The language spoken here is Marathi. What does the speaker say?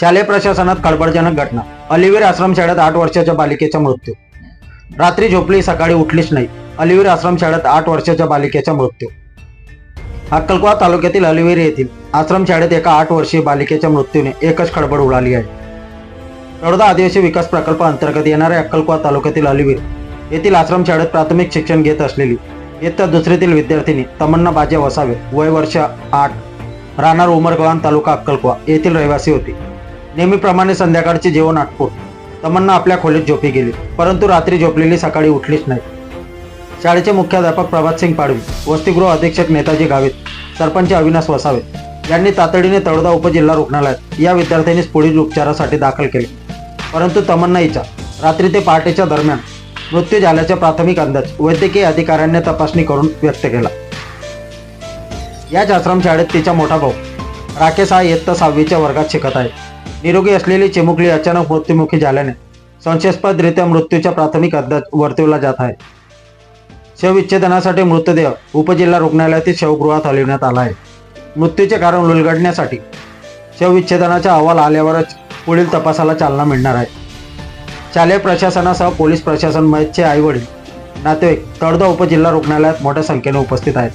शालेय प्रशासनात खळबळजनक घटना. अलिवीर आश्रमशाळेत आठ वर्षाच्या बालिकेचा मृत्यू. रात्री झोपली सकाळी उठलीच नाही. अलिवीर आश्रमशाळेत आठ वर्षाच्या बालिकेचा मृत्यू. अक्कलकोवा तालुक्यातील अलिवीर येथील आश्रमशाळेत एका आठ वर्षीय बालिकेच्या मृत्यूने एकच खळबळ उडाली आहे. तळोदा आदिवासी विकास प्रकल्प अंतर्गत येणाऱ्या अक्कलकोवा तालुक्यातील अलिवीर येथील आश्रमशाळेत प्राथमिक शिक्षण घेत असलेली इयत्ता दुसरीतील विद्यार्थिनी तमन्ना बाजे वसावे वय वर्ष आठ राहणार उमरगव्हाण तालुका अक्कलकोवा येथील रहिवासी होती. नेहमीप्रमाणे संध्याकाळचे जेवण आटपून तमन्ना आपल्या खोलीत झोपी गेली. परंतु रात्री झोपलेली सकाळी उठलीच नाही. शाळेचे मुख्याध्यापक प्रभात सिंग पाडवी वसतिगृह अधीक्षक नेताजी गावित सरपंच अविनाश वसावे यांनी तातडीने तळोदा उपजिल्हा रुग्णालयात या विद्यार्थ्यांनीच पुढील उपचारासाठी दाखल केले. परंतु तमन्ना हिचा रात्री ते पहाटेच्या दरम्यान मृत्यू झाल्याचा प्राथमिक अंदाज वैद्यकीय अधिकाऱ्यांनी तपासणी करून व्यक्त केला. याच आश्रमशाळेत तिचा मोठा भाऊ राकेश हा इयत्ता सहावीच्या वर्गात शिकत आहे. निरोगी असलेली चिमुकली अचानक मृत्युमुखी झाल्याने संशयास्पदरित्या मृत्यूचा प्राथमिक अंदाज वर्तवला जात आहे. शवविच्छेदनासाठी मृतदेह उपजिल्हा रुग्णालयातील शवगृहात हलविण्यात आला आहे. मृत्यूचे कारण उलगडण्यासाठी शवविच्छेदनाचा अहवाल आल्यावरच पुढील तपासाला चालना मिळणार आहे. शालेय प्रशासनासह पोलीस प्रशासन मयतचे आईवडील नातेवाईक तळदा उपजिल्हा रुग्णालयात मोठ्या संख्येने उपस्थित आहेत.